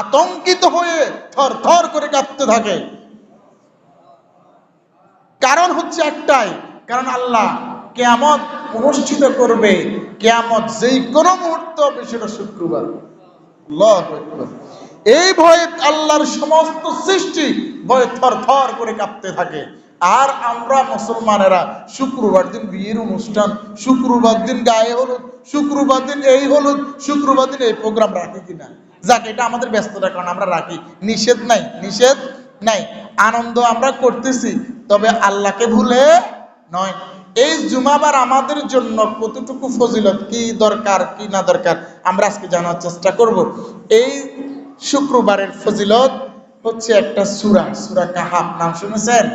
আতঙ্কিত হয়ে থর থর করে কাঁপতে থাকে। কারণ হচ্ছে একটাই, কারণ আল্লাহ কেয়ামত অনুষ্ঠিত করবে, কেয়ামত যেই কোনো মুহূর্ত হবে সেটা শুক্রবার। এই ভয়ে আল্লাহর সমস্ত সৃষ্টি ভয়ে থর থর করে কাঁপতে থাকে। আর আমরা মুসলমানেরা শুক্রবার দিন বিয়ের অনুষ্ঠান, শুক্রবার দিন গায়ে হলুদ, শুক্রবার দিন এই হলুদ, শুক্রবার দিন এই প্রোগ্রাম রাখি কিনা? যাক, এটা আমাদের ব্যস্ততা, কারণ আমরা রাখি। নিষেধ নাই নিষেধ নাই। আনন্দ আমরা করতেছি, তবে আল্লাহকে ভুলে নয়। এই জুমাবার আমাদের জন্য কতটুকু ফজিলত, কি দরকার, কি না দরকার, আমরা আজকে জানার চেষ্টা করব। এই শুক্রবারের ফজিলত হচ্ছে একটা সুরা সুরা কাহাব নাম শুনেছেন?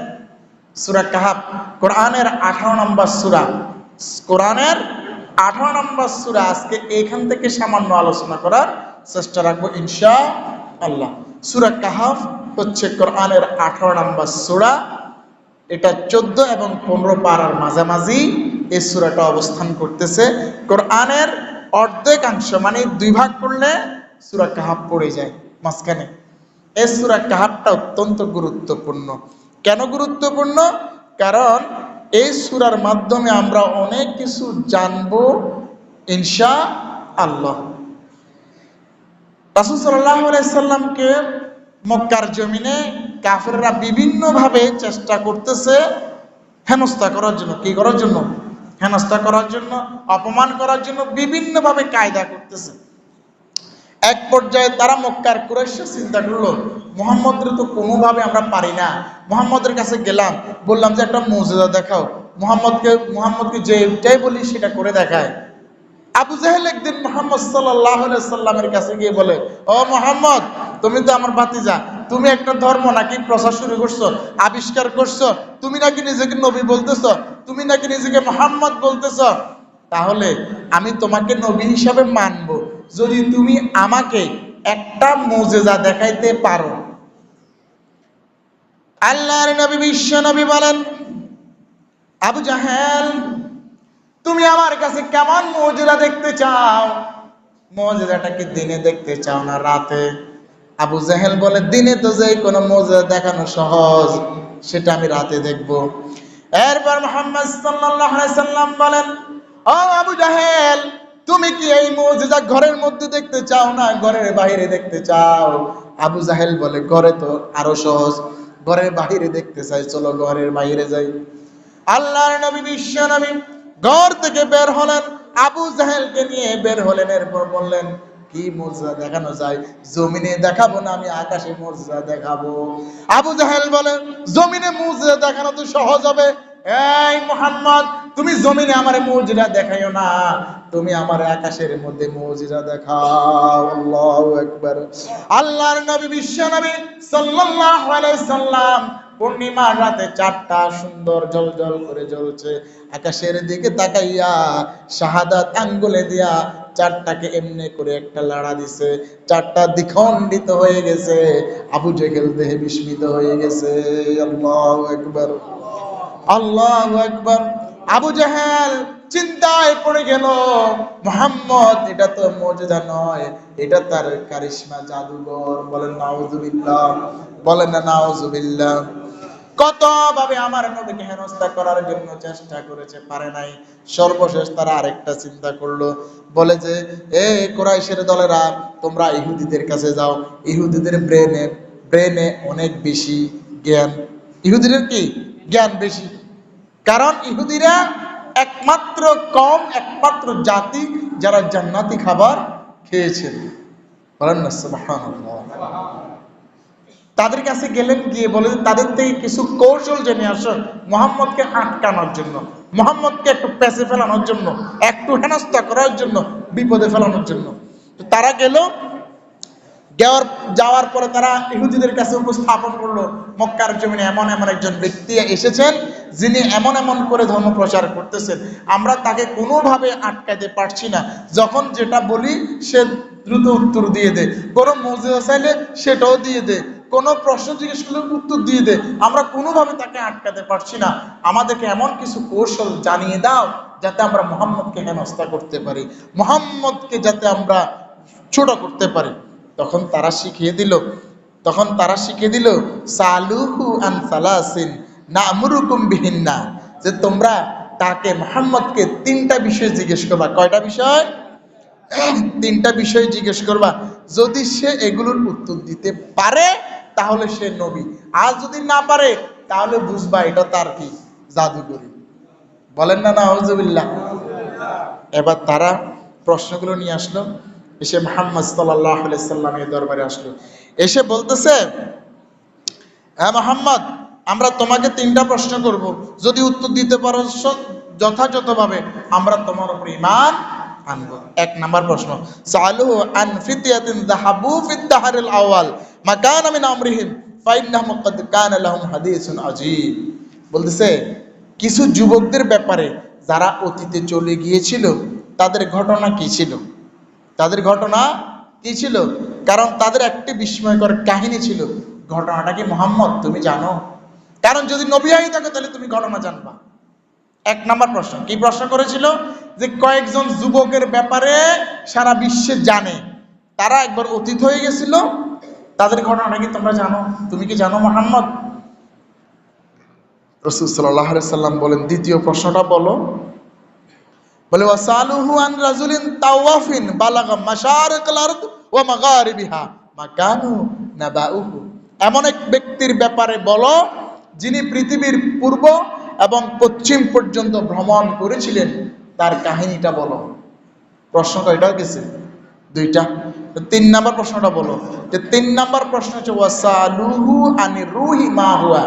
সুরা কাহাব কোরআনের আঠারো নম্বর সুরা। কোরআনের আঠারো নম্বর সুরা, আজকে এখান থেকে সামান্য আলোচনা করার চেষ্টা রাখব ইনশা আল্লাহ সুরা কাহাফ হচ্ছে কোরআনের আঠারো নম্বর সুরা। এটা চোদ্দ এবং পনেরো পাড়ার মাঝামাঝি এই সুরাটা অবস্থান করতেছে। কোরআনের অর্ধেকাংশ মানে দুই ভাগ করলে সুরা কাহাব পড়ে যায় মাঝখানে। এই সুরা কাহাবটা অত্যন্ত গুরুত্বপূর্ণ। কেন গুরুত্বপূর্ণ? কারণ এই সুরার মাধ্যমে আমরা অনেক কিছু জানব ইনশা আল্লাহ রাসুল সাল্লাহ আলাইসাল্লামকে মক্কার জমিনে কাফেররা বিভিন্নভাবে চেষ্টা করতেছে হেনস্থা করার জন্য। কি করার জন্য? হেনস্থা করার জন্য, অপমান করার জন্য বিভিন্নভাবে কায়দা করতেছে। এক পর্যায়ে তারা মক্কার কুরাইশে চিন্তা করল মোহাম্মদের তো কোনোভাবে আমরা পারি না। মোহাম্মদের কাছে গেলাম, বললাম যে একটা মৌজুদা দেখাও। মোহাম্মদকে মোহাম্মদকে যেটাই বলি সেটা করে দেখায়। আবু জাহেল একদিন মোহাম্মদ সাল্লাহ সাল্লামের কাছে গিয়ে বলে, ও মোহাম্মদ, তুমি তো আমার ভাতিজা, তুমি একটা ধর্ম নাকি প্রচার শুরু করছ, আবিষ্কার করছ, তুমি নাকি নিজেকে নবী বলতেছো, তুমি নাকি নিজেকে মোহাম্মদ বলতেছ? তাহলে আমি তোমাকে নবী হিসাবে মানবো, যদি তুমি আমাকে একটা মোজেজা দেখাইতে পারো। আল্লাহর নবী বিশ্ব নবী বলেন, আবু জাহেল তুমি আমার কাছে কেমন মজুরা দেখতে চাও? মজুরাটা কি দিনে দেখতে চাও না রাতে? আবু জাহেল বলে, দিনে তো যে কোনো মজুরা দেখানো সহজ, সেটা আমি রাতে দেখব। এরপর মোহাম্মদ সাল্লাম বলেন, ও আবু জাহেল, তুমি কি এই মজুদা ঘরের মধ্যে দেখতে চাও না ঘরের বাইরে দেখতে চাও? আবু জাহেল বলে, ঘরে তো আরও সহজ, ঘরের বাইরে দেখতে চাই, চলো ঘরের বাইরে যাই। আল্লাহর নবী, বিশ্ব নবী ঘর থেকে বের হলেন, আবু জাহেলকে নিয়ে বের হলেন, এরপর বললেন, কি মর্যাদা দেখানো যায়? জমিনে দেখাবো না আমি, আকাশে মর্যাদা দেখাবো? আবু জাহেল বলেন, জমিনে মর্যাদা দেখানো তো সহজ হবে। এই মোহাম্মদ তুমি জমিনে আমার মৌজিরা দেখাইও না। তুমি আমার আকাশের মধ্যে মৌজিরা দেখাও। আল্লাহু আকবার। আল্লাহর নবী, বিশ্ব নবী সাল্লাল্লাহু আলাইহি সাল্লাম পূর্ণিমার রাতে চারটা সুন্দর জল জল করে জ্বলছে। আকাশের দিকে তাকাইয়া শাহাদাত আঙ্গুলে দিয়া চারটাকে এমনি করে একটা লাড়া দিছে। চারটা দ্বিখণ্ডিত হয়ে গেছে। আবু জেহেল দেহে বিস্মিত হয়ে গেছে। আল্লাহু আকবার। আল্লাহু আকবার। আবু জাহেল চিন্তায় পড়ে গেল, মোহাম্মদ, এটা তো মজেদা নয়, এটা তার কারিশমা জাদুঘর। বলেন, নাউজুবিল্লাহ। বলেন, না, নাউজুবিল্লাহ। কত ভাবে আমার নবীকে হেনস্থা করার জন্য চেষ্টা করেছে, পারে নাই। সর্বশেষ তারা আরেকটা চিন্তা করল, বলে যে, এ কোরাইশের দলেরা, তোমরা ইহুদিদের কাছে যাও। ইহুদিদের ব্রেনে ব্রেনে অনেক বেশি জ্ঞান। ইহুদিদের কি? জ্ঞান বেশি। কারণ ইহুদিরা একমাত্র কম, একমাত্র জাতি যারা জান্নাতি খাবার খেয়েছেন। বলেন তাদের কাছে গেলেন গিয়ে বলে, তাদের থেকে কিছু কৌশল জেনে আসো মোহাম্মদকে আটকানোর জন্য, মোহাম্মদকে একটু পেছে ফেলানোর জন্য, একটু হেনস্থা করার জন্য, বিপদে ফেলানোর জন্য। তারা গেল যাওয়ার যাওয়ার পরে তারা ইহুদিদের কাছে উপস্থাপন করল। মক্কার জমিনে এমন এমন একজন ব্যক্তি এসেছেন, যিনি এমন এমন করে ধর্ম প্রচার করতেছেন। আমরা তাকে কোনোভাবে আটকাতে পারছি না। যখন যেটা বলি, সে দ্রুত উত্তর দিয়ে দেয় কোনো মজুদা চাইলে সেটাও দিয়ে দেয় কোনো প্রশ্ন জিজ্ঞেস করলে উত্তর দিয়ে দেয় আমরা কোনোভাবে তাকে আটকাতে পারছি না। আমাদেরকে এমন কিছু কৌশল জানিয়ে দাও, যাতে আমরা মোহাম্মদকে হেনস্থা করতে পারি। মোহাম্মদকে যাতে আমরা ছোট করতে পারি। তখন তারা শিখিয়ে দিল, তখন তারা শিখিয়ে দিল, সালুহু আন সালাসিন নামরুকুম বিহিন্না যে তোমরা তাকে মোহাম্মদকে তিনটা বিষয় জিজ্ঞেস করবা। কয়টা বিষয়? তিনটা বিষয় জিজ্ঞেস করবা। যদি সে এগুলোর উত্তর দিতে পারে, তাহলে সে নবী। আর যদি না পারে, তাহলে বুঝবা এটা তার কি? জাদুগরি বলেন না না হজবিল্লাহ এবার তারা প্রশ্নগুলো নিয়ে আসলো। এসে মোহাম্মদ সাল্লাহ সাল্লামের দরবারে আসলো। এসে বলতেছে হ্যাঁ মোহাম্মদ, আমরা তোমাকে তিনটা প্রশ্ন করব। যদি উত্তর দিতে পারো যথাযথভাবে, আমরা তোমার উপর ইমান আনব। এক নাম্বার প্রশ্ন, সালু আন ফিতিয়াতিন যাহাবু ফিদ দাহরিল আওয়াল মাকান মিন আমরিহিম ফাইন্নাহুম ক্বাদ কানা লাহুম হাদিসুন আজীব বলতেছে, কিছু যুবকদের ব্যাপারে যারা অতীতে চলে গিয়েছিল, তাদের ঘটনা কি ছিল? তাদের ঘটনা কি ছিল? কারণ তাদের একটি বিস্ময়কর কাহিনী ছিল, ঘটনাটা কি মোহাম্মদ? তুমি জানো? কারণ যদি নবী হয়ে থাকে, তাহলে তুমি ঘটনা জানবা। এক নাম্বার প্রশ্ন, কি প্রশ্ন করেছিল? যে কয়েকজন যুবকের ব্যাপারে সারা বিশ্বে জানে। তারা একবার অতীত হয়ে গেছিল, তাদের ঘটনাটা কি তোমরা জানো? তুমি কি জানো মোহাম্মদ? রসুল সাল্লাহ সাল্লাম বলেন, দ্বিতীয় প্রশ্নটা বলো। বলে, ওয়াসালুহু আন রাজুলিন তাওয়াফিন বালাগা মাশারিকাল আরদ ওয়া মাগারিবিহা মাকানু নাবাউহু। এমন এক ব্যক্তির ব্যাপারে বলো, যিনি পৃথিবীর পূর্ব এবং পশ্চিম পর্যন্ত ভ্রমণ করেছিলেন, তার কাহিনীটা বলো। প্রশ্নটা এটা গেছে, দুইটা। তিন নাম্বার প্রশ্নটা বলো। যে তিন নাম্বার প্রশ্ন হচ্ছে, ওয়াসালুহু আনি রুহি মা হুয়া?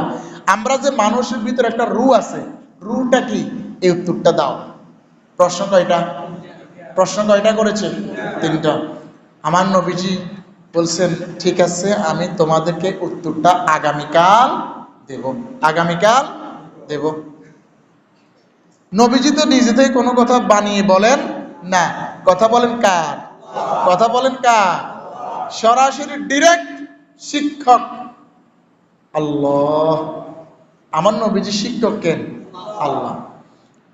আমরা যে মানুষের ভিতরে একটা রু আছে, রুটা কি? এই উত্তরটা দাও। প্রশ্ন কয়টা? প্রশ্ন কয়টা করেছে? তিনটা। আমার নবীজি বলছেন, ঠিক আছে, আমি তোমাদেরকে উত্তরটা আগামীকাল দেব। আগামীকাল দেব। নবীজি তো নিজে থেকে কোনো কথা বানিয়ে বলেন না। কথা বলেন কার? কথা বলেন কার? সরাসরি ডিরেক্ট শিক্ষক। আল্লাহ। আমার নবীজি শিক্ষক কেন? আল্লাহ।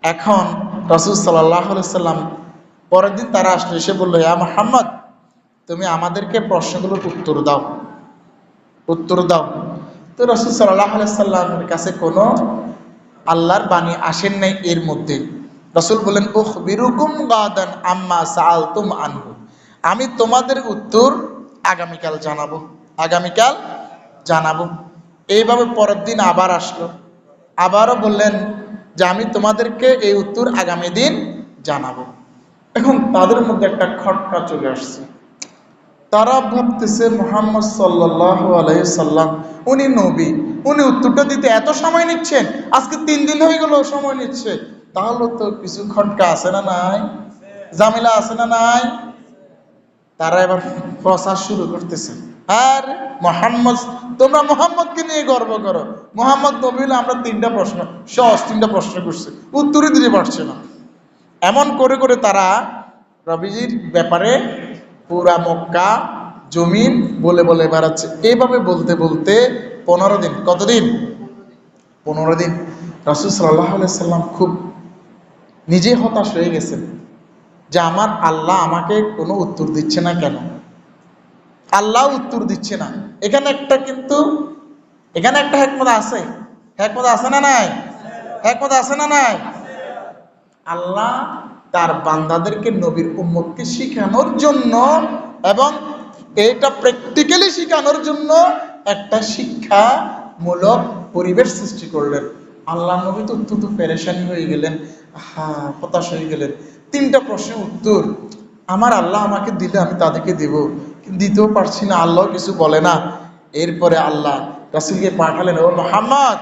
এখন রসুল সাল্লাহ সাল্লাম পরের দিন তারা আসলে এসে বলল, ইয়া মোহাম্মদ, তুমি আমাদেরকে প্রশ্নগুলোর উত্তর দাও। উত্তর দাও। তো রসুল সাল্লাহ সাল্লামের কাছে কোনো আল্লাহর বাণী আসেন নাই এর মধ্যে। রসুল বলেন উখ বিরুকুম গাদান আম্মা সাল তুম আনহু। আমি তোমাদের উত্তর আগামীকাল জানাব আগামীকাল জানাব। এইভাবে পরের দিন আবার আসলো। আবারও বললেন যে আমি তোমাদেরকে এই উত্তর আগামী দিন জানাব। এখন তাদের মধ্যে একটা খটকা চলে আসছে। তারা ভাবতেছে মোহাম্মদ সাল্লাহ আলাইসাল্লাম উনি নবী, উনি উত্তরটা দিতে এত সময় নিচ্ছেন? আজকে তিন দিন হয়ে গেল, সময় নিচ্ছে। তাহলে তো কিছু খটকা আছে না নাই? জামিলা আছে না নাই? তারা এবার প্রচার শুরু করতেছে। আর মোহাম্মদ, তোমরা মোহাম্মদকে নিয়ে গর্ব করো। মোহাম্মদ নবী হলে আমরা তিনটা প্রশ্ন, সহজ তিনটা প্রশ্ন করছে। উত্তরই দিতে পারছে না। এমন করে করে তারা রবিজির ব্যাপারে পুরা মক্কা জমিন বলে বলে বেড়াচ্ছে। এইভাবে বলতে বলতে পনেরো দিন, কতদিন? পনেরো দিন। রাসুল সাল্লাহ সাল্লাম খুব নিজে হতাশ হয়ে গেছেন যে আমার আল্লাহ আমাকে কোনো উত্তর দিচ্ছে না কেন? আল্লাহ উত্তর দিচ্ছে না। এখানে একটা কিন্তু, এখানে একটা হেকমত আছে। হেকমত আছে না নাই? হেকমত আছে না নাই? আল্লাহ তার বান্দাদেরকে নবীর উম্মতকে শিখানোর জন্য এবং এটা প্র্যাকটিক্যালি শিখানোর জন্য একটা শিক্ষামূলক পরিবেশ সৃষ্টি করলেন। আল্লাহ নবী তো অত্যন্ত পেরেশানি হয়ে গেলেন হ্যাঁ হতাশ হয়ে গেলেন। তিনটা প্রশ্নের উত্তর, আমার আল্লাহ আমাকে দিলে আমি তাদেরকে দেব। দিতেও পারছি না, আল্লাহ কিছু বলে না। এরপরে আল্লাহ রাসুলকে পাঠালেন, ও মোহাম্মদ,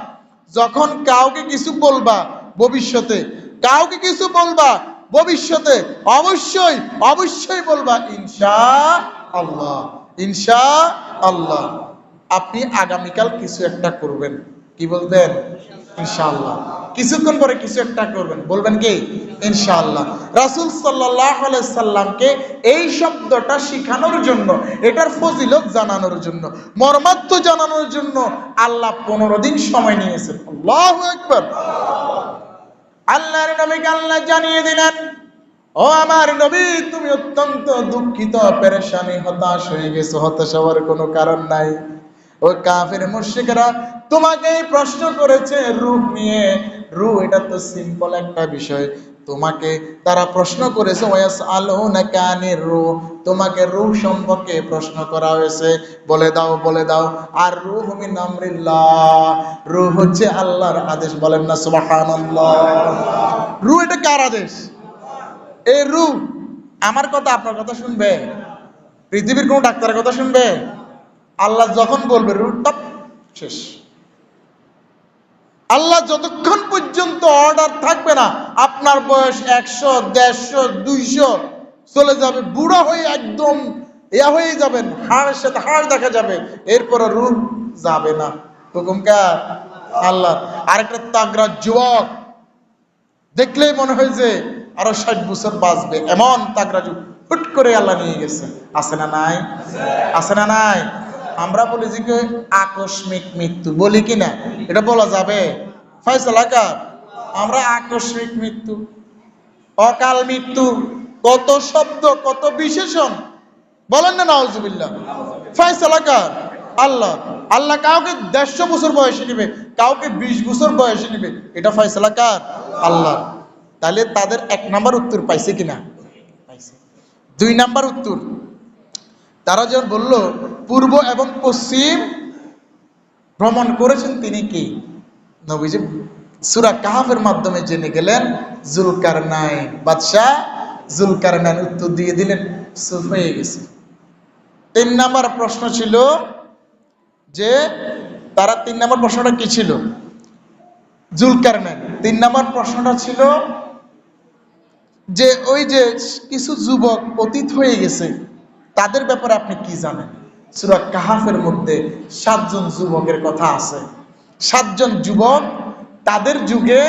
যখন কাউকে কিছু বলবা ভবিষ্যতে, কাউকে কিছু বলবা ভবিষ্যতে, অবশ্যই অবশ্যই বলবা ইনশা আল্লাহ ইনশা আল্লাহ আপনি আগামীকাল কিছু একটা করবেন। কি বলবেন ইনশাআল্লাহ। কিছুক্ষণ পরে কিছু একটা করবেন। বলবেন কি? ইনশাআল্লাহ। সাল্লামকে এই শব্দটা জন্য, এটার ফজিলত জানানোর জন্য জানানোর জন্য আল্লাহ পনেরো দিন সময় নিয়েছেন। আল্লাহর নবীকে আল্লাহ জানিয়ে দিলেন, ও আমার নবী, তুমি অত্যন্ত দুঃখিত, পেরেশানি, হতাশ হয়ে গেছো, হতাশ হওয়ার কোনো কারণ নাই। ওই কাফের মুশরিকরা তোমাকেই প্রশ্ন করেছে রূপ নিয়ে। রু এটা তো সিম্পল একটা বিষয়। তোমাকে তারা প্রশ্ন করেছে ওয়াস আলো না কানে রু তোমাকে রু সম্পর্কে প্রশ্ন করা হয়েছে। বলে দাও বলে দাও। আর রু আমরিল্লাহ। রু হচ্ছে আল্লাহর আদেশ। বলেন না, সুবহানাল্লাহ। রু এটা কার আদেশ? এই রু আমার কথা, আপনার কথা শুনবে। পৃথিবীর কোন ডাক্তারের কথা শুনবে? আল্লাহ যখন বলবে রু টপ, শেষ। আল্লাহ যতক্ষণ পর্যন্ত অর্ডার থাকবে না, আপনার বয়স একশো, দেড়শো, দুইশো, চলে যাবে, বুড়ো হয়ে একদম ইয়া হয়ে যাবেন, হাড়ের সাথে হাড় দেখা যাবে এরপরে রূপ যাবে না। হুকুম কার? আল্লাহ আরেকটা তাগরা যুবক, দেখলেই মনে হয় যে আরও ষাট বছর বাঁচবে। এমন তাগরা যুগ হুট করে আল্লাহ নিয়ে গেছে। আছে না নাই? আছে না নাই? আমরা বলি যে আকস্মিক মৃত্যু, বলি কি না? এটা বলা যাবে। ফয়সালা কার? আমরা আকস্মিক মৃত্যু, অকাল মৃত্যু, কত শব্দ, কত বিশেষণ। বলেন না, নাউজুবিল্লাহ। ফয়সালা কার? আল্লাহ। আল্লাহ কাউকে দেড়শো বছর বয়সে নিবে, কাউকে বিশ বছর বয়সে নিবে। এটা ফয়সালা কার? আল্লাহ। তাহলে তাদের এক নাম্বার উত্তর পাইছে কিনা? পাইছে। দুই নাম্বার উত্তর। তারা যখন বলল, পূর্ব এবং পশ্চিম ভ্রমণ করেছেন তিনি কি? নবীজি সুরা কাহাফের মাধ্যমে জেনে গেলেন জুলকার নাই বাদশাহ জুলকার নাইন উত্তর দিয়ে দিলেন হয়ে গেছে। তিন নাম্বার প্রশ্ন ছিল যে, তারা তিন নাম্বার প্রশ্নটা কি ছিল? জুলকার নাইন তিন নাম্বার প্রশ্নটা ছিল যে, ওই যে কিছু যুবক অতীত হয়ে গেছে তাদের ব্যাপারে আপনি কি জানেন? সুরা কাহাফের মধ্যে সাতজন যুবকের কথা আছে। সাতজন যুবক তাদের যুগে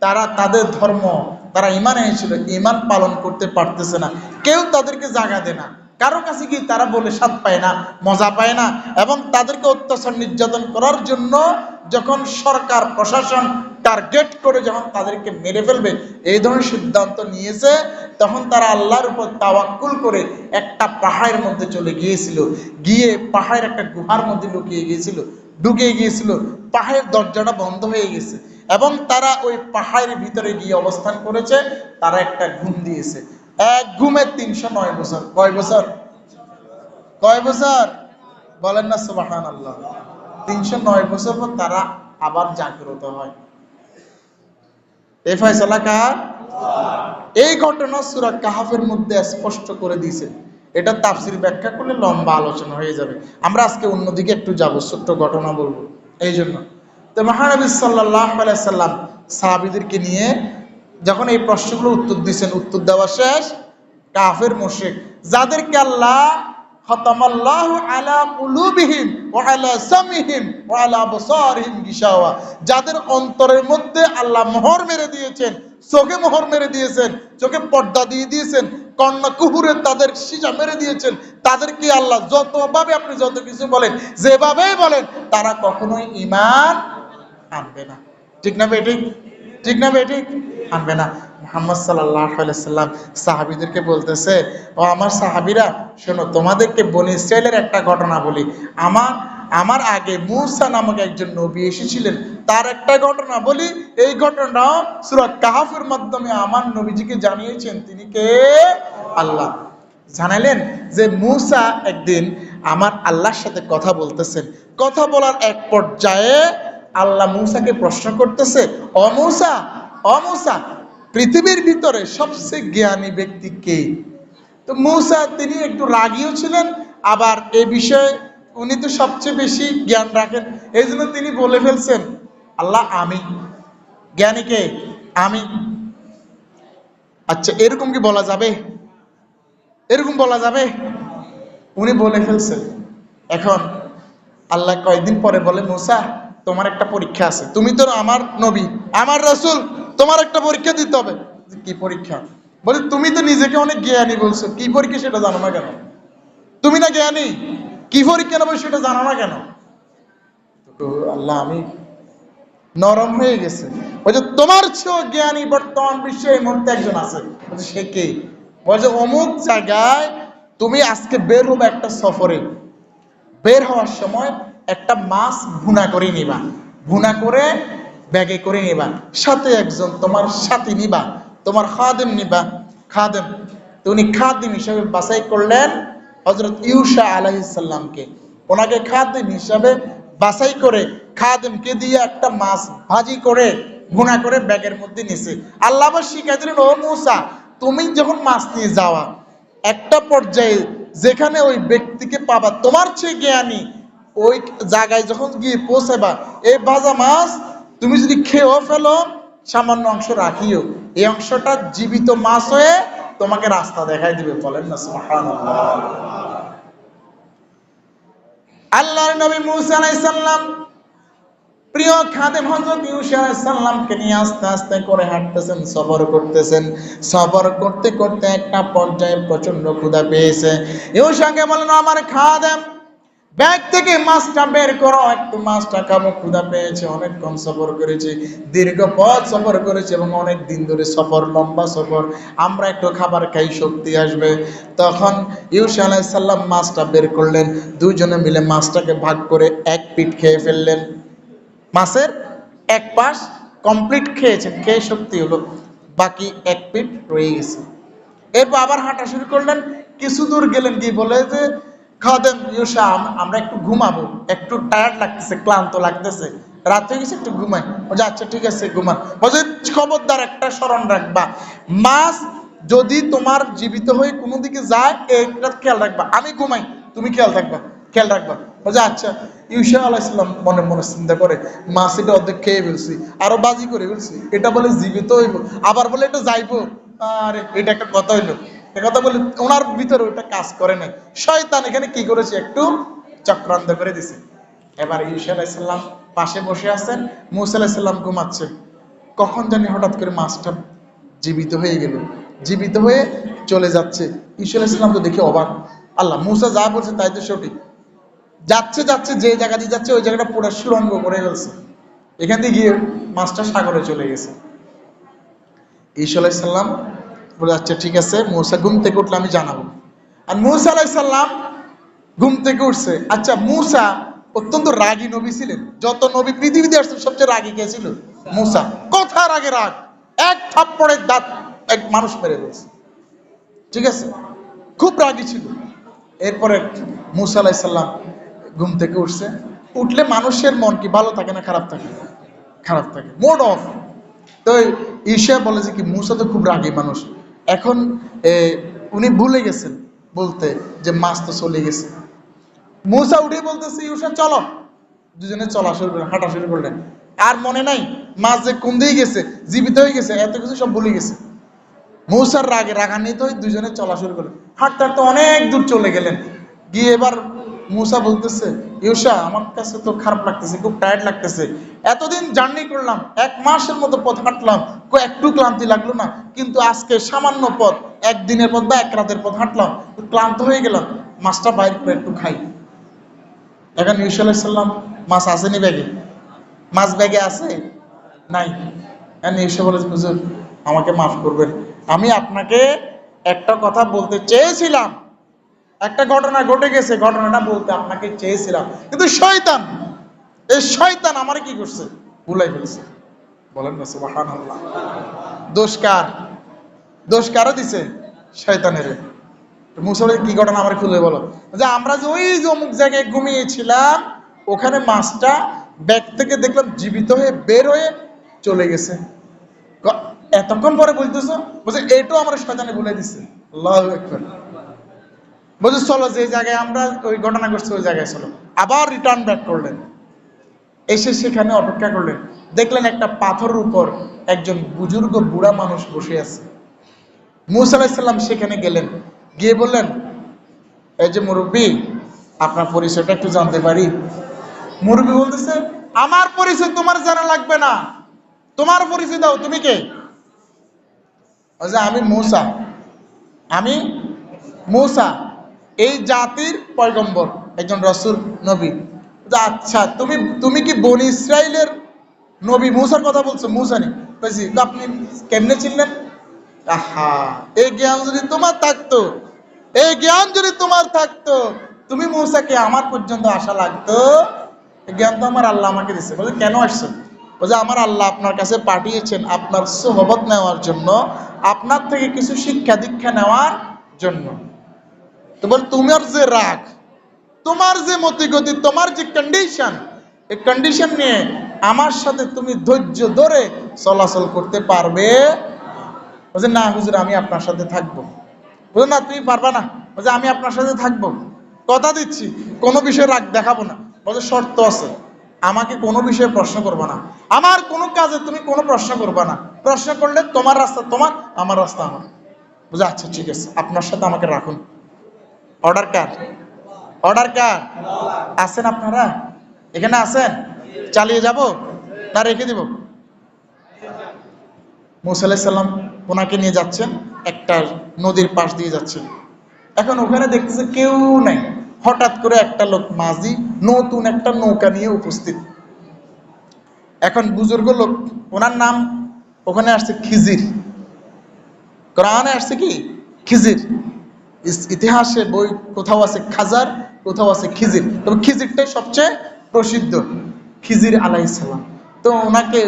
তারা তাদের ধর্ম, তারা ইমান এনেছিল। ইমান পালন করতে পারতেছে না। কেউ তাদেরকে জাগা দেয় না। কারও কাছে গিয়ে তারা বলে স্বাদ পায় না, মজা পায় না? এবং তাদেরকে অত্যাচার নির্যাতন করার জন্য যখন সরকার, প্রশাসন টার্গেট করে যখন তাদেরকে মেরে ফেলবে, এই ধরনের সিদ্ধান্ত নিয়েছে, তখন তারা আল্লাহর উপর তাওয়াক্কুল করে একটা পাহাড়ের মধ্যে চলে গিয়েছিল। গিয়ে পাহাড়ের একটা গুহার মধ্যে লুকিয়ে গিয়েছিল ঢুকে গিয়েছিল। পাহাড়ের দরজাটা বন্ধ হয়ে গেছে। এবং তারা ওই পাহাড়ের ভিতরে গিয়ে অবস্থান করেছে, তারা একটা ঘুম দিয়েছে। এক ঘুমে তিনশো নয় বছর। কয় বছর? কয় বছর? বলেন না সুবাহান আল্লাহ তিনশো নয় বছর পর তারা আবার জাগ্রত হয়। এ ফয়সালা এই ঘটনা সুরা কাহাফের মধ্যে স্পষ্ট করে দিয়েছে। এটা তাফসির ব্যাখ্যা করলে লম্বা আলোচনা হয়ে যাবে। আমরা আজকে অন্যদিকে একটু যাব, ছোট্ট ঘটনা বলব। এই জন্য। তো মহানবী সাল্লাহ সাল্লাম সাহাবিদেরকে নিয়ে যখন এই প্রশ্নগুলো উত্তর দিয়েছেন, উত্তর দেওয়া শেষ, কাফের মোশেক যাদেরকে আল্লাহ খতামাল্লাহু আলা কুলুবিহিম ওয়া আলা সামিহিম ওয়া আলা আবসারিহিম গিশাওয়া যাদের অন্তরের মধ্যে আল্লাহ মোহর মেরে দিয়েছেন, চোখে মোহর মেরে দিয়েছেন, চোখে পর্দা দিয়ে দিয়েছেন, কন্যা কুহুরে তাদের সিজা মেরে দিয়েছেন, তাদেরকে আল্লাহ যতভাবে আপনি যত কিছু বলেন, যেভাবেই বলেন, তারা কখনোই ইমান আনবে না। ঠিক না বেঠিক ঠিক? না বেঠিক আনবে না। মোহাম্মদ সাল্লাম সাহাবিদেরকে বলতেছে, ও আমার সাহাবিরা, শোনো, তোমাদেরকে বনি ইসরায়েলের একটা ঘটনা বলি। আমার আমার আগে মুসা নামক একজন নবী এসেছিলেন। তার একটা ঘটনা বলি, এই ঘটনাও সুরা কাহাফের মাধ্যমে আমার নবীজিকে জানিয়েছেন। তিনি কে? আল্লাহ। জানালেন যে মুসা একদিন আমার আল্লাহর সাথে কথা বলতেছেন। কথা বলার এক পর্যায়ে আল্লাহ মুসাকে প্রশ্ন করতেছে অমুসা অমুসা পৃথিবীর ভিতরে সবচেয়ে জ্ঞানী ব্যক্তি কে? তো মৌসা, তিনি একটু রাগিও ছিলেন, আবার এ বিষয়ে উনি তো সবচেয়ে বেশি জ্ঞান রাখেন। এই জন্য তিনি বলে ফেলছেন, আল্লাহ, আমি। জ্ঞানী কে? আমি। আচ্ছা এরকম কি বলা যাবে? এরকম বলা যাবে? উনি বলে ফেলছেন, এখন আল্লাহ কয়েকদিন পরে বলে, মুসা, তোমার একটা পরীক্ষা আছে। তুমি তো আমার নবী, আমার রসুল। তোমার একটা পরীক্ষা দিতে হবে। কি পরীক্ষা? বলে, তুমি তো নিজেকে অনেক জ্ঞানী বলছো, কি পরীক্ষা সেটা জানো না কেন? তুমি না জ্ঞানী? কি পরীক্ষা নেব সেটা জানো না কেন? আল্লাহ, আমি নরম হয়ে গেছে। বলছে তোমার চেয়েও জ্ঞানী বর্তমান বিশ্বে এই মুহূর্তে একজন আছে। বলছে সে কে? বলছে অমুক জায়গায় তুমি আজকে বের হবে একটা সফরে। বের হওয়ার সময় একটা মাছ ভুনা করে নিবা। ভুনা করে ব্যাগে করে নিবা। সাথে একজন তোমার সাথী নিবা, তোমার খাদেম নিবা। খাদেম, তো উনি খাদিম হিসাবে বাছাই করলেন হজরত ইউসা আলাইসাল্লামকে ওনাকে খাদিম হিসাবে বাছাই করে খাদেমকে দিয়ে একটা মাছ ভাজি করে ভুনা করে ব্যাগের মধ্যে নিছে। আল্লাহ আবার শিখাই দিলেন, ও মুসা, তুমি যখন মাছ নিয়ে যাওয়া, একটা পর্যায়ে যেখানে ওই ব্যক্তিকে পাবা, তোমার চেয়ে জ্ঞানী, ওই জায়গায় যখন গিয়ে পৌঁছাবা এই ভাজা মাছ তুমি যদি খেয়েও ফেলো, সামান্য অংশ রাখিও। এই অংশটা জীবিত মাছ হয়ে তোমাকে রাস্তা দেখাই দিবে, বলেন না আল্লাহর নবী মুসা আলাইহিস প্রিয় খাদেম হযরত ইউসা আলাইহিস সালামকে নিয়ে আস্তে আস্তে করে হাঁটতেছেন, সফর করতেছেন। সফর করতে করতে একটা পর্যায়ে প্রচণ্ড ক্ষুধা পেয়েছে। ইউসাকে বলেন, আমার খাদেম ব্যাগ থেকে মাছটা বের করো। একটু মাছটা খাব, ক্ষুধা পেয়েছে, অনেকক্ষণ সফর করেছি, দীর্ঘ পথ সফর করেছি এবং অনেক দিন ধরে সফর, লম্বা সফর। আমরা একটু খাবার খাই, শক্তি আসবে। তখন ইউসা আলাইসাল্লাম মাছটা বের করলেন। দুজনে মিলে মাছটাকে ভাগ করে এক পিঠ খেয়ে ফেললেন। মাছের এক পাশ কমপ্লিট খেয়েছেন, খেয়ে শক্তি হলো। বাকি এক পিঠ রয়ে গেছে। এরপর আবার হাঁটা শুরু করলেন। কিছু দূর গেলেন কি বলে যে খাদেম, ইউসা আমরা একটু ঘুমাবো। একটু টায়ার্ড লাগতেছে, ক্লান্ত লাগতেছে। রাত হয়ে গেছে, একটু ঘুমাই। বলছে আচ্ছা ঠিক আছে ঘুমান বলছে খবরদার একটা স্মরণ রাখবা। মাছ যদি তোমার জীবিত হয়ে কোনো দিকে যায় এইটা খেয়াল রাখবা। আমি ঘুমাই, তুমি খেয়াল থাকবা, খেয়াল রাখবা। বলছে আচ্ছা। ইউসা আলাইসাল্লাম মনে মনে চিন্তা করে, মাছ, এটা অর্ধেক খেয়ে ফেলছি, আরও বাজি করে ফেলছি, এটা বলে জীবিত হইব, আবার বলে এটা যাইবো। আরে, এটা একটা কথা হইল। কথা বলে ওনার ভিতরে ওটা কাজ করে নাই। শয়তান এখানে কি করেছে? একটু চক্রান্ত করে দিছে। এবার ইউসা আলাইসাল্লাম পাশে বসে আছেন, মুসা আলাইসাল্লাম ঘুমাচ্ছে। কখন জানি হঠাৎ করে মাছটা জীবিত হয়ে গেল। জীবিত হয়ে চলে যাচ্ছে। ঈশা আলাইসাল্লাম তো দেখে অবাক। আল্লাহ, মুসা যা বলছে তাই তো সঠিক। যাচ্ছে যাচ্ছে, যে জায়গা দিয়ে যাচ্ছে, ওই জায়গাটা পুরো সুরঙ্গ করে ফেলছে। এখান দিয়ে গিয়ে মাছটা সাগরে চলে গেছে। ঈশা আলাইসাল্লাম বলে আচ্ছা ঠিক আছে, মৌসা ঘুম থেকে উঠলে আমি জানাব। আর মুসা আলাইসাল্লাম ঘুম থেকে উঠছে। আচ্ছা মুসা অত্যন্ত রাগী নবী ছিলেন। যত নবী পৃথিবীতে আসছে সবচেয়ে রাগী কে ছিল? মুসা। কথা রাগে রাগ। এক থাপ্পড়ের দাঁত এক মানুষ মেরে দিয়েছে ঠিক আছে? খুব রাগী ছিল। এরপরে মুসা আলাইসাল্লাম ঘুম থেকে উঠছে। উঠলে মানুষের মন কি ভালো থাকে না খারাপ থাকে? খারাপ থাকে। মোড অফ তো ঈশা বলে যে কি, মুসা তো খুব রাগী মানুষ। এখন উনি ভুলে গেছেন বলতে যে মাছ তো চলে গেছে। মুসা উঠে বলতেছে, ইউসা, চলো। দুজনে চলা শুরু করলেন হাঁটা শুরু করলেন। আর মনে নাই, মাছ যে কোন দিয়ে গেছে, জীবিত হয়ে গেছে, এত কিছু সব ভুলে গেছে। মৌসার রাগে রাগান্বিত হয়ে দুজনে চলা শুরু করলেন। হাঁটতে হাঁটতে অনেক দূর চলে গেলেন। গিয়ে এবার মুসা বলতেছে, ইউসা, আমার কাছে তো খারাপ লাগতেছে, খুব টায়ার্ড লাগতেছে। এতদিন জার্নি করলাম, এক মাসের মতো পথ হাঁটলাম একটু ক্লান্তি লাগল না, কিন্তু আজকে সামান্য পথ, একদিনের পথ বা এক রাতের পথ হাঁটলাম, ক্লান্ত হয়ে গেলাম, মাছটা বাইর করে একটু খাই। এখন ইউসা আলাইসাল্লাম মাছ আসেনি ব্যাগে? মাছ ব্যাগে আছে? নাই। এখন ইউসা বলে, হুজুর, আমাকে মাফ করবেন। আমি আপনাকে একটা কথা বলতে চেয়েছিলাম একটা ঘটনা ঘটে গেছে, ঘটনাটা বলতে আপনাকে চেয়েছিলাম। কিন্তু শয়তান, এই শয়তান আমার কি করছে? ভুলাই ফেলছে। বলেন না, সুবহানাল্লাহ। দোষ কার? দোষ কারও দিছে? শয়তানের মুসলের কি ঘটনা আমার খুলে বলো। যে আমরা যে ওই যে অমুক জায়গায় ঘুমিয়েছিলাম, ওখানে মাছটা ব্যাগ থেকে দেখলাম জীবিত হয়ে বের হয়ে চলে গেছে। এতক্ষণ পরে বলতেছো? বলছে, এটাও আমার শয়তানে বলে দিচ্ছে আল্লাহ একবার বলছে, চলো, যে জায়গায় আমরা ওই ঘটনা করছি ওই জায়গায় চলো। আবার রিটার্ন ব্যাক করলেন। এসে সেখানে অপেক্ষা করলেন। দেখলেন একটা পাথরের উপর একজন বুজুর্গ বুড়া মানুষ বসে আছে। মুসা আলাইসাল্লাম সেখানে গেলেন। গিয়ে বললেন, এই যে মুরব্বী, আপনার পরিচয়টা একটু জানতে পারি? মুরব্বী বলতেছে, আমার পরিচয় তোমার জানা লাগবে না। তোমার পরিচয় দাও, তুমি কে? আমি মূসা। আমি মূসা। এই জাতির পয়গম্বর একজন রসুল নবী। বলছে, আচ্ছা তুমি তুমি কি বনি ইসরায়েলের নবী? মুসার কথা বলছো মুসা নি কইছি তো আপনি কেমনে চিনলেন? আহা এই জ্ঞান যদি তোমার থাকতো এই জ্ঞান যদি তোমার থাকতো তুমি মুসাকে আমার পর্যন্ত আসা লাগতো? জ্ঞান তো আমার আল্লাহ আমাকে দিচ্ছে বলে কেন আসছো? বলছে আমার আল্লাহ আপনার কাছে পাঠিয়েছেন আপনার সোহবত নেওয়ার জন্য আপনার থেকে কিছু শিক্ষা দীক্ষা নেওয়ার জন্য। তো বল তোমার যে রাগ, তোমার যে মতিগতি, তোমার যে কন্ডিশন এই কন্ডিশন নিয়ে আমার সাথে তুমি ধৈর্য ধরে চলাচল করতে পারবে। বলছে, না হুজুর, আমি আপনার সাথে থাকব। বলছে, না, তুমি পারবা না। বলছে, আমি আপনার সাথে থাকব। কথা দিচ্ছি, কোনো বিষয়ে রাগ দেখাবো না। বলছে, শর্ত আছে, আমাকে কোনো বিষয়ে প্রশ্ন করব না। আমার কোনো কাজে তুমি কোনো প্রশ্ন করবা না। প্রশ্ন করলে তোমার রাস্তা তোমার, আমার রাস্তা আমার। বুঝে আচ্ছা ঠিক আছে, আপনার সাথে আমাকে রাখুন। অর্ডার কার অর্ডার কার আছেন আপনারা? এখানে আছেন? চালিয়ে যাব? না, রেখে দিব? মুসাল্লাম ওনাকে নিয়ে যাচ্ছেন, একটা নদীর পাশ দিয়ে যাচ্ছেন। এখন ওখানে দেখতেছে কেউ নাই। হঠাৎ করে একটা লোক, মাঝি, নতুন একটা নৌকা নিয়ে উপস্থিত। এখন বুজুর্গ লোক, ওনার নাম ওখানে আসছে খিজির। কোরআনে আসছে কি? খিজির। ইতিহাসে বই কোথাও আছে খাজার, কোথাও আছে খিজির। তবে খিজিরটাই সবচেয়ে প্রসিদ্ধ। খিজির আলাইসালাম তো ওনাকে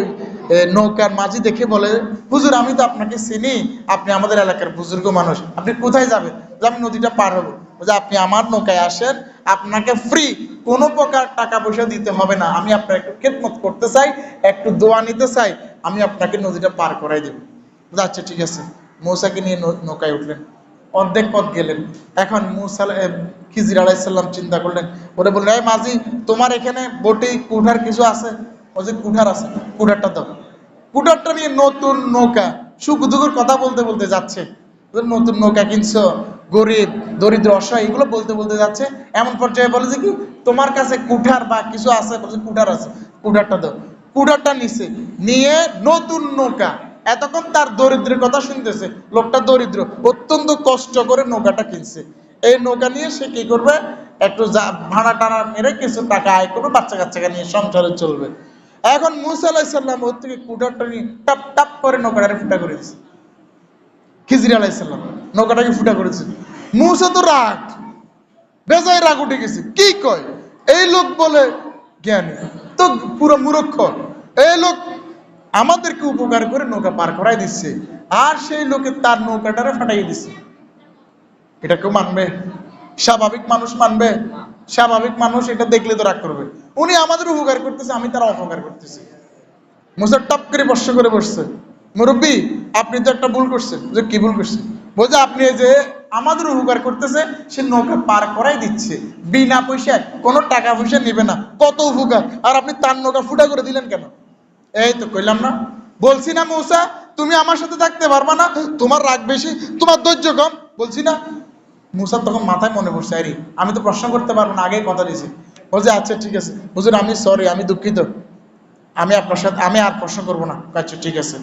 নৌকার মাঝি দেখে বলে, হুজুর, আমি তো আপনাকে চিনি। আপনি আমাদের এলাকার বুজুর্গ মানুষ। আপনি কোথায় যাবেন? আমি নদীটা পার হব। যে আপনি আমার নৌকায় আসেন। আপনাকে ফ্রি কোনো প্রকার টাকা পয়সা দিতে হবে না। আমি আপনার একটু খেদমত করতে চাই, একটু দোয়া নিতে চাই। আমি আপনাকে নদীটা পার করাই দেবো। আচ্ছা ঠিক আছে। মৌসাকে নিয়ে নৌকায় উঠলেন। অর্ধেক পথ গেলেন। এখন মুসা খিজির আলাইসাল্লাম চিন্তা করলেন। ওরে বললেন, এই মাঝি, তোমার এখানে বোটে, কুঠার কিছু আছে? ও যে কুঠার আছে, কুঠারটা দাও। কুঠারটা নিয়ে নতুন নৌকা সুখ দুঃখের কথা বলতে বলতে যাচ্ছে। নতুন নৌকা কিনছো, গরিব, দরিদ্র, অসহায়, এগুলো বলতে বলতে যাচ্ছে। এমন পর্যায়ে বলে যে কি, তোমার কাছে কুঠার বা কিছু আছে, বলছে কুঠার আছে, কুঠারটা দাও। কুঠারটা নিছে নিয়ে নতুন নৌকা এতক্ষণ তার দরিদ্রের কথা শুনতেছে, লোকটা দরিদ্র, অত্যন্ত কষ্ট করে নৌকাটা কিনছে। এই নৌকা নিয়ে সে কি করবে? একটু ভাড়া টানা মেরে কিছু টাকা আয় করবে, বাচ্চা কাচ্চাকে নিয়ে সংসারে চলবে। এখন মুসা ওর থেকে কুটারটা নিয়ে টাপ টাপ করে নৌকাটারে ফুটা করে দিচ্ছে খিজির আলাইসাল্লাম নৌকাটাকে ফুটা করেছে মুসা তো রাগ, বেজায় রাগ উঠে গেছে। কি কয়? এই লোক বলে জ্ঞানী, তো পুরো মূর্খ। এই লোক আমাদেরকে উপকার করে নৌকা পার করাই দিচ্ছে। আর সেই লোকে তার নৌকাটারে ফাটাই দিচ্ছে। এটা কেউ মানবে? স্বাভাবিক মানুষ মানবে? স্বাভাবিক মানুষ এটা দেখলে তো রাগ করবে। উনি আমাদের উপকার করতেছে, আমি তারা অপকার করতেছি। মুসার টপ করে বর্ষ করে বসছে। মুরব্বী, আপনি তো একটা ভুল করছেন। যে কি ভুল করছেন? বলছে, আপনি যে আমাদের উপকার করতেছে, সে নৌকা পার করাই দিচ্ছে। বিনা পয়সায়, কোনো টাকা পয়সা নেবে না। কত উপকার? আর আপনি তার নৌকা ফুটা করে দিলেন কেন? এই তো কইলাম না। বলছি না মৌসা, তুমি আমার সাথে থাকতে পারবা না। তোমার রাগ বেশি, তোমার ধৈর্য কম। বলছি না। মুসা তখন মাথায় মনে পড়ছে, আরে, আমি তো প্রশ্ন করতে পারব না, আগেই কথা দিয়েছি। বলছে আচ্ছা ঠিক আছে। হুজুর, আমি সরি আমি দুঃখিত। আমি আপনার সাথে, আমি আর প্রশ্ন করব না। আচ্ছা ঠিক আছে।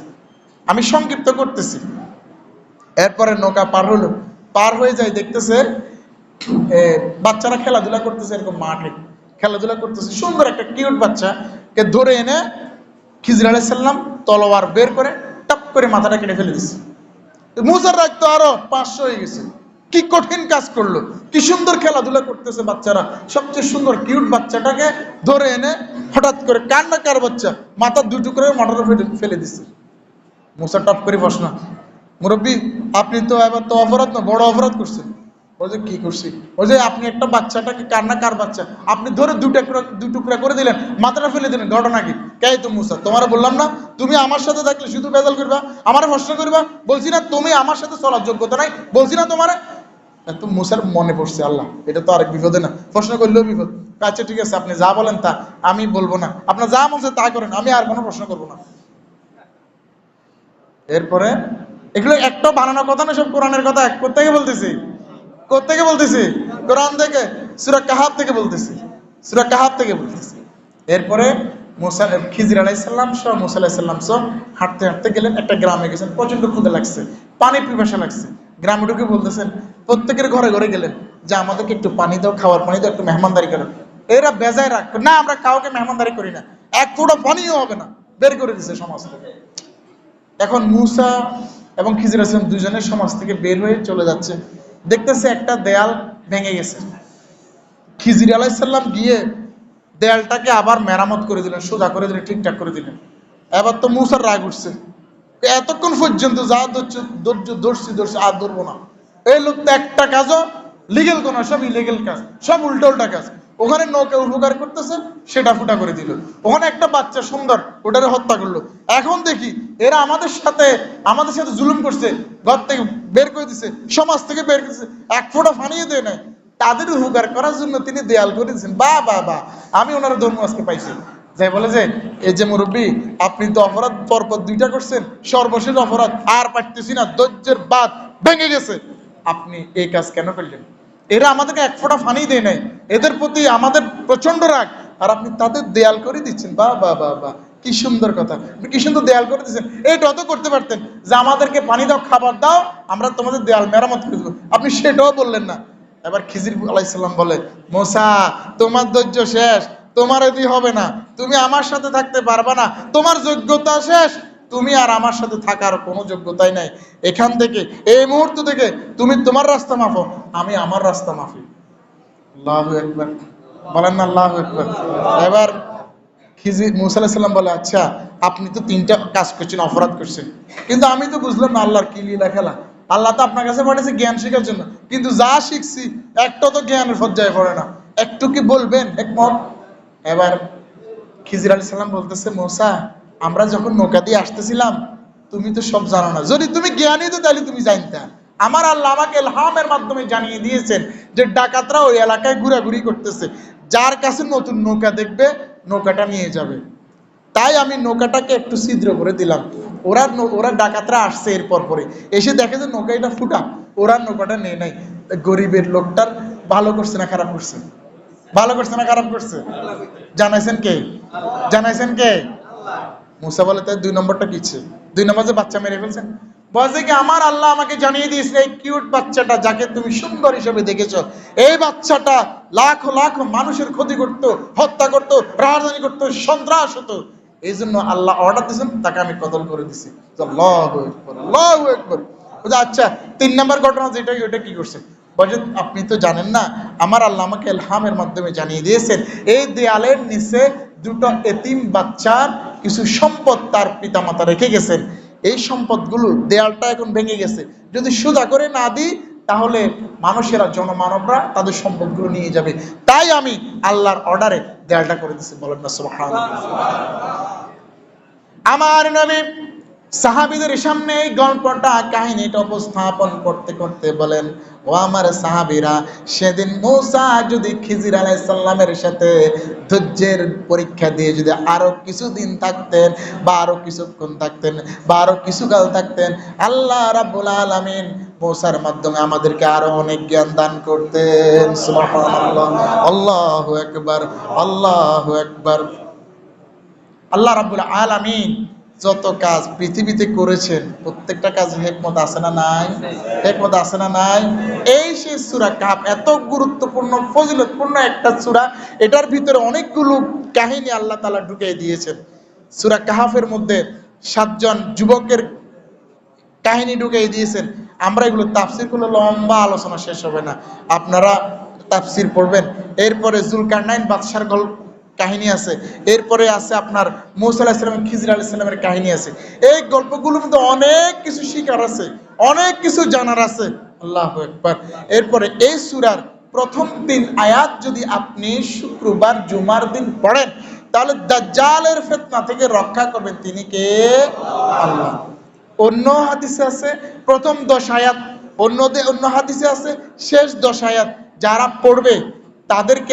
আমি সংক্ষিপ্ত করতেছি। এরপরে নৌকা পার হলো। পার হয়ে যায়, দেখতেছে বাচ্চারা খেলাধুলা করতেছে এরকম মাঠে। খেলাধুলা করতেছে, সুন্দর একটা কিউট বাচ্চাকে ধরে এনে খিজর আলাইসাল্লাম তলোয়ার বের করে টাপ করে মাথাটা কেটে ফেলে দিচ্ছে মুসার রাখতো আরও পাঁচশো হয়ে গেছে। কি কঠিন কাজ করল। কি সুন্দর খেলাধুলা করতেছে বাচ্চারা। সবচেয়ে সুন্দর কিউট বাচ্চাটাকে ধরে এনে হঠাৎ করে কান্না কার বাচ্চা? মাথা দুটো করে মাথাটা ফেলে দিচ্ছে মুসা টপ করে প্রশ্ন মুরব্বী, আপনি তো এবার তো অপরাধ না, বড় অপরাধ করছেন। বলছে কি করছি? বলছে আপনি একটা বাচ্চাটাকে কান্না কার বাচ্চা? আপনি ধরে দু টুকরা দু টুকরা করে দিলেন, মাথাটা ফেলে দিলেন, ঘটনা কি? কে তো মুসা? তোমার বললাম না, তুমি আমার সাথে থাকলে শুধু বেজাল করবা, আমার প্রশ্ন করবা, বলছি না তুমি আমার সাথে চলার যোগ্যতা নাই, বলছি না তোমার। তো মুসার মনে পড়ছে, আল্লাহ, এটা তো আরেক বিপদে না। প্রশ্ন করলেও বিপদ। আচ্ছা ঠিক আছে, আপনি যা বলেন তা, আমি বলব না। আপনার যা বলছে তা করেন, আমি আর কোনো প্রশ্ন করব না। এরপরে, এগুলো একটা বানানোর কথা না, সব কোরআনের কথা এক কোথেকে বলতেছি। কোথেকে বলতেছি? কোরআন থেকে? সুরা কাহাব থেকে বলতেছি। সুরা কাহাব থেকে বলতেছি। এরপরে মুসা, খিজির আলাইসাল্লাম সহ মুসা আলাইসাল্লাম সহ হাঁটতে হাঁটতে গেলেন, একটা গ্রামে গেছেন। প্রচণ্ড ক্ষুদে লাগছে। পানি পিপাসা লাগছে। গ্রামে ঢুকে বলতেছেন, প্রত্যেকের ঘরে ঘরে গেলেন। যে আমাদেরকে একটু পানি দাও, খাওয়ার পানি দাও, একটু মেহমানদারি এরা বেজায় রাখ না, আমরা কাউকে মেহমানদারি করি না। এক ফোঁটা পানিও হবে না। বের করে দিছে সমাজ থেকে। এখন মুসা এবং খিজির আসলাম দুজনের সমাজ থেকে বের হয়ে চলে যাচ্ছে। দেখতেছে একটা দেয়াল ভেঙে গেছে। খিজির আলাইসাল্লাম গিয়ে দেয়ালটাকে আবার মেরামত করে দিলেন, সোজা করে দিলেন, ঠিকঠাক করে দিলেন। এবার তো মুসার রাগ উঠছে। এতক্ষণ পর্যন্ত যা ধৈর্য ধরছি ধরছি আর ধরবো না। এই লোক তো একটা কাজও লিগেল কোন, সব ইলিগেল কাজ, সব উল্টো উল্টা কাজ। ওখানে নৌকা উপকার করতেছে, সেটা ফুটা করে দিল। ওখানে একটা বাচ্চা সুন্দর, ওটারে হত্যা করল। এখন দেখি, এরা আমাদের সাথে আমাদের সাথে জুলুম করছে, ঘর থেকে বের করে দিছে, সমাজ থেকে বের করে দিছে। এক ফোঁটা ফানিয়ে দেয় নাই তাদের উপকার করার জন্য তিনি দেয়াল করে দিয়েছেন। বা বা বা, আমি ওনার ধর্ম আজকে পাইছি। যাই বলে যে, এই যে মুরব্বী, আপনি তো অপরাধ পরপর দুইটা করছেন, সর্বশেষ অপরাধ আর পারতেছি না, ধৈর্যের বাদ ভেঙে গেছে। আপনি এই কাজ কেন করলেন? এরা আমাদেরকে এক ফোঁটা ফানি দেয় নাই। এদের প্রতি আমাদের প্রচণ্ড রাগ। আর আপনি তাদের দেয়াল করে দিচ্ছেন। বা বা বা বা কি সুন্দর কথা। কি সুন্দর দেয়াল করে দিচ্ছেন। এইটাও তো করতে পারতেন যে আমাদেরকে পানি দাও, খাবার দাও, আমরা তোমাদের দেয়াল মেরামত করে দেবো। আপনি সেটাও বললেন না। এবার খিজির আলাইসাল্লাম বলে, মোসা, তোমার ধৈর্য শেষ। তোমার এদি হবে না। তুমি আমার সাথে থাকতে পারবা না। তোমার যোগ্যতা শেষ। তুমি আর আমার সাথে থাকার কোনো যোগ্যতাই নাই। এখান থেকে, এই মুহূর্ত থেকে তুমি তোমার রাস্তা মাফো আমি আমার রাস্তা মাফি বলেন না আল্লাহ এবার খিজির মুসা আলাহিসাল্লাম বলে আচ্ছা আপনি তো তিনটা কাজ করছেন, অপরাধ করছেন। কিন্তু আমি তো বুঝলাম না আল্লাহর কি লীলা খেলা। আল্লাহ তো আপনার কাছে পাঠিয়েছে জ্ঞান শেখার জন্য। কিন্তু যা শিখছি, একটা তো জ্ঞানের পর্যায়ে পড়ে না। একটু কি বলবেন, একমত? এবার খিজির আলী সাল্লাম বলতেছে, মোসা আমরা যখন নৌকা দিয়ে আসতেছিলাম, তুমি তো সব জানো না। যদি তুমি জ্ঞানী তো তাহলে তুমি জানতা। আমার আল্লাহ আমাকে এলহামের মাধ্যমে জানিয়ে দিয়েছেন যে ডাকাতরা ওই এলাকায় ঘোরাঘুরি করতেছে। যার কাছে নতুন নৌকা দেখবে, নৌকাটা নিয়ে যাবে। তাই আমি নৌকাটাকে একটু ছিদ্র করে দিলাম। ওরা ওরা ডাকাতরা আসছে এরপর পরে। এসে দেখে যে নৌকাটা ফুটা। ওরা নৌকাটা নেই নাই। গরিবের লোকটার ভালো করছে না, খারাপ করছে? ভালো করছে না, খারাপ করছে? জানাইছেন কে? জানাইছেন কে? মুসা বলে তাই দুই নম্বরটা কিচ্ছে দুই নম্বর যে বাচ্চা মেরে ফেলছেন বলছে কি, আমার আল্লাহ আমাকে জানিয়ে দিয়েছে, এই কিউট বাচ্চাটা যাকে তুমি সুন্দর হিসেবে দেখেছ, এই বাচ্চাটা লাখো লাখ মানুষের ক্ষতি করত, হত্যা করত রাজধানী করত, সন্ত্রাস হতো। এই জন্য আল্লাহ অর্ডার দিয়েছেন, তাকে আমি কতল করে দিছি। আচ্ছা তিন নম্বর ঘটনা যেটা ওটা কি করছে? বলছে, আপনি তো জানেন না, আমার আল্লাহ আমাকে এলহামের মাধ্যমে জানিয়ে দিয়েছেন, এই দেয়ালের নিচে দুটো এতিম বাচ্চার কিছু সম্পদ তার পিতামাতা রেখে গেছেন। এই সম্পদগুলো দেয়ালটা এখন ভেঙে গেছে। যদি সোজা করে না দিই, তাহলে মানুষেরা, জনমানবরা তাদের সম্পদগুলো নিয়ে যাবে। তাই আমি আল্লাহর অর্ডারে দেয়ালটা করে দিচ্ছি বলেন না, সুবহানাল্লাহ। আমার নবী সাহাবিদের সামনে এই গল্পটা, কাহিনীটা উপস্থাপন করতে করতে বলেন ও আমার সাহাবিরা, সেদিন মৌসা যদি খিজির আলাইসাল্লামের সাথে ধৈর্যের পরীক্ষা দিয়ে যদি আরও কিছুদিন থাকতেন বা আরও কিছুক্ষণ থাকতেন বা আরও কিছুকাল থাকতেন, আল্লাহ রাব্বুল আলামিন মৌসার মাধ্যমে আমাদেরকে আরও অনেক জ্ঞান দান করতেন। আল্লাহ আকবার, আল্লাহু আকবার। আল্লাহ রাব্বুল আলামিন যত কাজ পৃথিবীতে করেছেন, প্রত্যেকটা কাজ হেকমত আছে না নাই? হেকমত আছে না নাই? এই সেই সূরা কাপ এত গুরুত্বপূর্ণ, ফজিলতপূর্ণ একটা সূরা, এটার ভিতরে অনেকগুলো কাহিনী আল্লাহ তালা ঢুকিয়ে দিয়েছেন। সুরা কাহাফের মধ্যে সাতজন যুবকের কাহিনী ঢুকিয়ে দিয়েছেন। আমরা এগুলো তাফসির করলে লম্বা আলোচনা শেষ হবে না। আপনারা তাফসির পড়বেন। এরপরে জুলকার নাইন বাদশার কাহিনী আছে। এরপরে আছে আপনার মৌসা আলাহিসামের খিজির আলাইসালামের কাহিনী আছে। এই গল্পগুলোর মধ্যে অনেক কিছু শিকার আছে, অনেক কিছু জানার আছে। আল্লাহ একবার এরপরে এই সুরার প্রথম দিন আয়াত যদি আপনি শুক্রবার, জুমার দিন পড়েন, তাহলে দাজ্জালের ফেতনা থেকে রক্ষা করবেন তিনি কে? আল্লাহ। অন্য হাদিসে আছে, প্রথম দশ আয়াত অন্য অন্য হাদিসে আছে, শেষ দশ আয়াত। যারা পড়বে, তাদেরকে